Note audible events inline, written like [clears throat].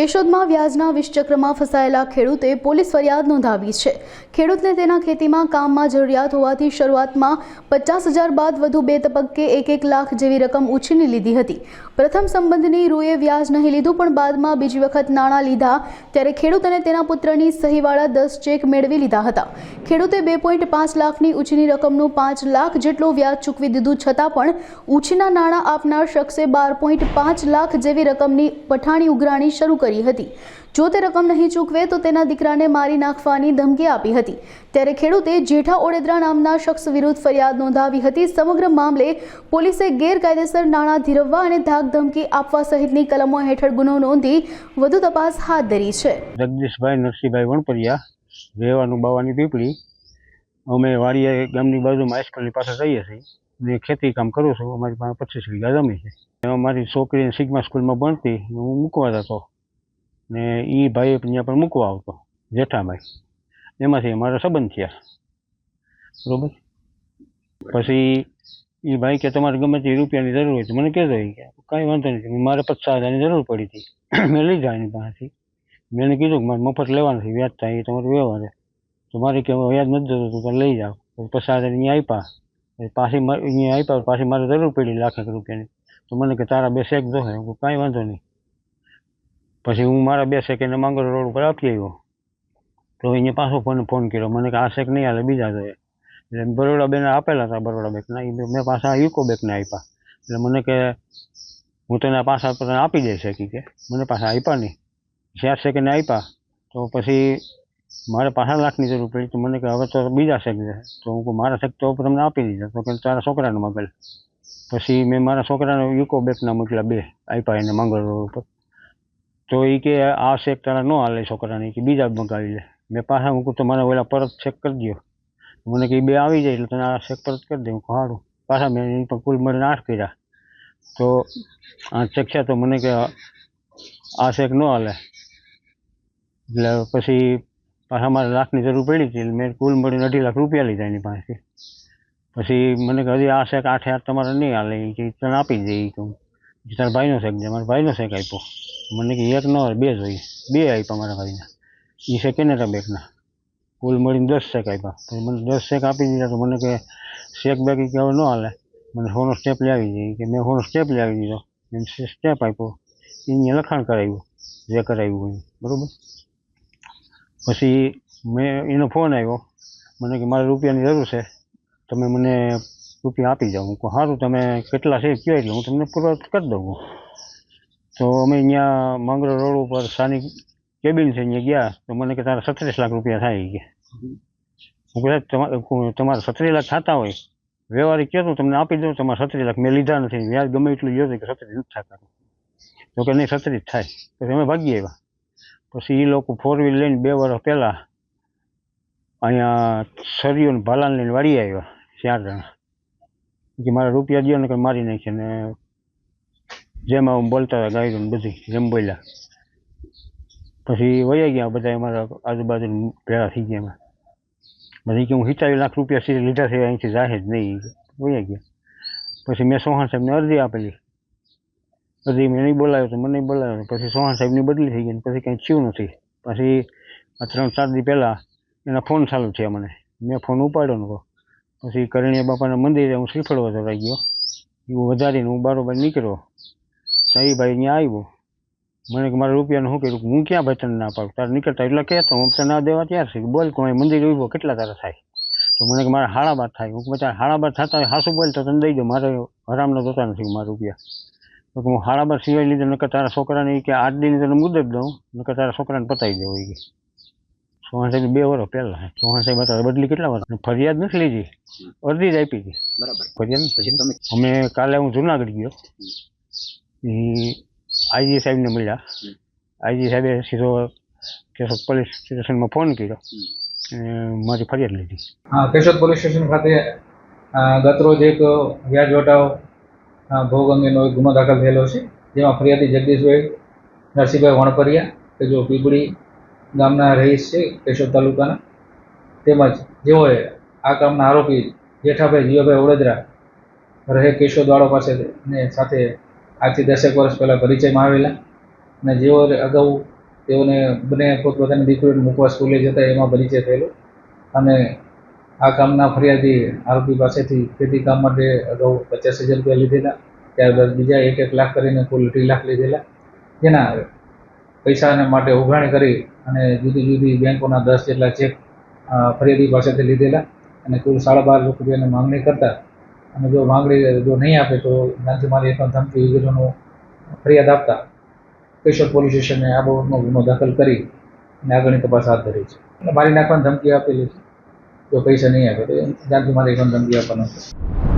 કેશોદમાં વ્યાજના વિષચક્રમાં ફસાયેલા ખેડૂતે પોલીસ ફરિયાદ નોંધાવી છે. ખેડૂતને તેના ખેતીમાં કામમાં જરૂરિયાત હોવાથી શરૂઆતમાં પચાસ હજાર બાદ વધુ બે તબક્કે એક એક લાખ જેવી રકમ ઉછીની લીધી હતી. પ્રથમ સંબંધની રૂએ વ્યાજ નહીં લીધું, પણ બાદમાં બીજી વખત નાણાં લીધા ત્યારે ખેડૂત અને તેના પુત્રની સહીવાળા દસ ચેક મેળવી લીધા હતા. ખેડૂતે બે પોઈન્ટ પાંચ લાખની ઉછીની રકમનું પાંચ લાખ જેટલું વ્યાજ ચૂકવી દીધું છતાં પણ ઉછીના નાણાં આપનાર શખ્સે બાર પોઈન્ટ પાંચ લાખ જેવી રકમની પઠાણી ઉઘરાણી શરૂ કરી હતી. જો તે રકમ નહીં ચૂકવે તો તેના દીકરાને મારી નાખવાની ધમકી આપી હતી. ત્યારે ખેડૂતે જેઠા ઓડેદરા નામના શખ્સ વિરુદ્ધ ફરિયાદ નોંધાવી હતી. સમગ્ર મામલે પોલીસે ગેરકાયદેસર નાણાં ધીરવવા અને ધાક ધમકી આપવા સહિતની કલમો હેઠળ ગુનો નોંધી વધુ તપાસ હાથ ધરી છે. જગદીશભાઈ, નરસિંહભાઈ વણપરિયા રહેવાનું બાવાની પીપળી. અમે વાડીએ ગામની બાજુમાં હાઈસ્કૂલની પાસે રહીએ છીએ. ને ખેતી કામ કરું છું. અમારી પાસે પચીસ વીઘા જમી છે. મારી છોકરીને સિગ્મા સ્કૂલમાં ભણતી. હું મૂકવા જતો. ને એ ભાઈ ત્યાં પણ મૂકવા આવતો, જેઠાભાઈ. એમાંથી અમારો સંબંધ થયા. બરાબર? પછી એ ભાઈ કે તમારે ગમે તે રૂપિયાની જરૂર હોય તો મને કહેતો કે, કાંઈ વાંધો નથી મારે પચાસ હજારની જરૂર પડી હતી. [clears throat] મેં લીધા એની પાસેથી મેં એને કીધું કે મારે મફત લેવાનું છે, વ્યાજ થાય એ તમારું વ્યવહાર તો મારે કે વ્યાજ નથી જતો, તો લઈ જાઓ. પછી પચાસ હજાર અહીંયા આપ્યા પાછી અહીંયા આપ્યા પાછી મારે જરૂર પડી લાખ રૂપિયાની. તો મને કે તારા બે શેક દો કાંઈ વાંધો નહીં. પછી હું મારા બે શેક એને માંગરોળ રોડ ઉપર આપી આવ્યો. તો એને પાછો ફોન ફોન કર્યો. મને કે આ શેક નહીં હાલે બીજા જોઈએ એટલે બરોડા બેને આપેલા હતા, બરોડા બેંકના. એ મેં પાછા યુકો બેંકને આપ્યા. એટલે મને કે હું તને પાછા આપી દઈશ શકી કે મને પાછા આપ્યા નહીં. ચાર સેકન્ડ આપ્યા. તો પછી મારે પાછા લાખની જરૂર પડી. તો મને કે હવે તો બીજા શેક છે. તો હું મારા શેક તો તમને આપી દીધા તો કે તારા છોકરાને મોકલ. પછી મેં મારા છોકરાને યુકો બેંકના મોકલ્યા બે. આપ્યા એને મંગળ રોડ ઉપર. તો એ કે આ શેક તારા ન હાલે છોકરાને, ઈ કે બીજા મંગાવી લે. મેં પાછા હું કહું તમારે ઓલા પરત ચેક કરી દો મને કે ઈ બે આવી જાય એટલે તને આ શેક પરત કરી દે. હું કહું સારું પાછા મેં એની પર કુલ મળીને આઠ કર્યા. તો આ ચેક છે તો મને કે આ શેક ન હાલે. એટલે પછી પાછા મારે લાખની જરૂર પડી હતી એટલે મેં કુલ મળીને અઢી લાખ રૂપિયા લીધા એની પાસેથી. પછી મને કે હજી આ શેક આઠે આઠ તમારે નહીં હાલે. એ કે તને આપી દે એ કહું પછી તારા ભાઈનો શેક દે મારા ભાઈનો શેક આપ્યો? મને કે એક ન હોય, બે જોઈએ. બે આપ્યા મારા ભાઈને. એ છે કેનેરા બેકના? કુલ મળીને દસ શેક આપ્યા. મને દસ શેક આપી દીધા તો મને કે શેક બેક કે હવે ન હાલે. મને સોનો સ્ટેપ લાવી દીધી. કે મેં સોનો સ્ટેપ લાવી દીધો. એમ સ્ટેપ આપ્યો. એને લખાણ કરાવ્યું. જે કરાવ્યું હોય. બરાબર? પછી મેં એનો ફોન આવ્યો મને કે મારે રૂપિયાની જરૂર છે. તમે મને રૂપિયા આપી જાઉં. હું સારું તમે કેટલા છે? કયો એટલે હું તમને પૂરો કરી દઉં. તો અમે અહીંયા માંગરો રોડ ઉપર સ્થાનિક કેબિન છે અહીંયા ગયા, તો મને કે, તારા સત્રીસ લાખ રૂપિયા થાય. કે હું કહું તમારે સત્રીસ લાખ થતા હોય, વ્યવહારિક કહેતું તમને આપી દઉં, તમારા સત્રીસ લાખ મેં લીધા નથી. વ્યાજ ગમે એટલું જોયું કે સત્રીસ નથી થતા. તો કે નહીં, સત્રીસ થાય. પછી અમે ભાગી આવ્યા. પછી એ લોકો ફોર વ્હીલ લઈને બે વર્ષ પહેલાં અહીંયા સરિયો ભાલાને લઈને વાળી આવ્યા, ચાર જણા. કે મારા રૂપિયા દો ને કંઈ મારી નાખે ને જેમાં હું બોલતા હતા, ગાયું બધી, જેમ બોલ્યા. પછી વયા ગયા બધા અમારા આજુબાજુ ભેળા થઈ ગયા એમાં. બધી કે હું સિત્તાવીસ લાખ રૂપિયા સીધે લીધા છે, અહીંથી જાહેર નહીં. વયા ગયા. પછી મેં સોહાણ સાહેબને અરજી આપેલી. અરજી મેં નહીં બોલાવ્યો તો મને નહીં બોલાવ્યો. પછી સોહાણ સાહેબની બદલી થઈ ગઈ પછી કંઈ થયું નથી. પછી આ ત્રણ ચાર દી પહેલાં એના ફોન ચાલુ થયા મને. મેં ફોન ઉપાડ્યો નતો પછી કરણીયા બાપાના મંદિરે હું શ્રીફળ વધારવા ગયો. એવું વધારીને હું બારોબાર નીકળ્યો. તો એ ભાઈ ત્યાં આવ્યો. મને કે મારા રૂપિયાનું શું કર્યું? હું ક્યાં ભાઈ ના પાડું? તારે નીકળતા એટલે કહેતો હું તને ના દેવા ત્યાર છે. બોલ કોઈ મંદિર ઊભો કેટલા તારા થાય? તો મને કે મારા હાળાબાદ થાય. હું બધા હાળાબાદ થતા હોય હાસુ બોલ તો તને દઈ દો મારે હરામનો જોતા નથી મારા રૂપિયા. તો હું હાળાબાદ સિવાય લીધે, નકર તારા છોકરાને કે આઠ દિન તને મુદત દઉં. નકર તારા છોકરાને પતાવી દેવો એ કે સોહાણ સાહેબ બે વર્ષ પહેલા. સોહાણ સાહેબ હતા બદલી કેટલા વર્ષ? ફરિયાદ નથી લીધી. અરજી જ આપી હતી બરાબર. ફરિયાદ પછી તમે અમે કાલે હું જુનાગઢ ગયો. એ આઈજી સાહેબને મળ્યા. આઈજી સાહેબે સીધો કેશોદ પોલીસ સ્ટેશનમાં ફોન કર્યો. મારી ફરિયાદ લીધી. હા કેશોદ પોલીસ સ્ટેશન ખાતે ગતરોજ એક વ્યાજ વટાવ ભોગ અંગેનો એક ગુનો દાખલ થયેલો છે. જેમાં ફરિયાદી જગદીશભાઈ નરસિંહભાઈ વણપરિયા કે જો પીપળી ગામના રહીશ છે કેશોદ તાલુકાના, તેમજ જેઓએ આ કામના આરોપી જેઠાભાઈ, જીવાભાઈ ઓડેદરા રહે કેશોદવાળો પાસે ને સાથે આજથી દસેક વર્ષ પહેલાં પરિચયમાં આવેલા અને જેઓ અગાઉ તેઓને બંને પોતપોતાની દીકરીઓને મૂકવા સ્કૂલે જતા એમાં પરિચય થયેલો અને આ કામના ફરિયાદી આરોપી પાસેથી ખેતી કામ માટે અગાઉ પચાસ હજાર રૂપિયા લીધેલા, ત્યારબાદ બીજા એક એક લાખ કરીને કુલ અઢી લાખ લીધેલા, જેના પૈસાને માટે ઉઘરાણી કરી અને જુદી જુદી બેંકોના દસ જેટલા ચેક ફરિયાદી પાસેથી લીધેલા અને કુલ સાડા બાર લાખ રૂપિયાની માંગણી કરતા. અને જો માંગણી જો નહીં આપે તો ગાંધી મારી એકમ ધમકી વગેરેનો ફરિયાદ આપતા કેશોદ પોલીસ સ્ટેશને આ બાબતનો ગુનો દાખલ કરી અને આગળની તપાસ હાથ ધરી છે. મારી નાખવાની ધમકી આપેલી છે. જો પૈસા નહીં આપે તો ગાંધી મારી એકમ ધમકી આપવાનો છે.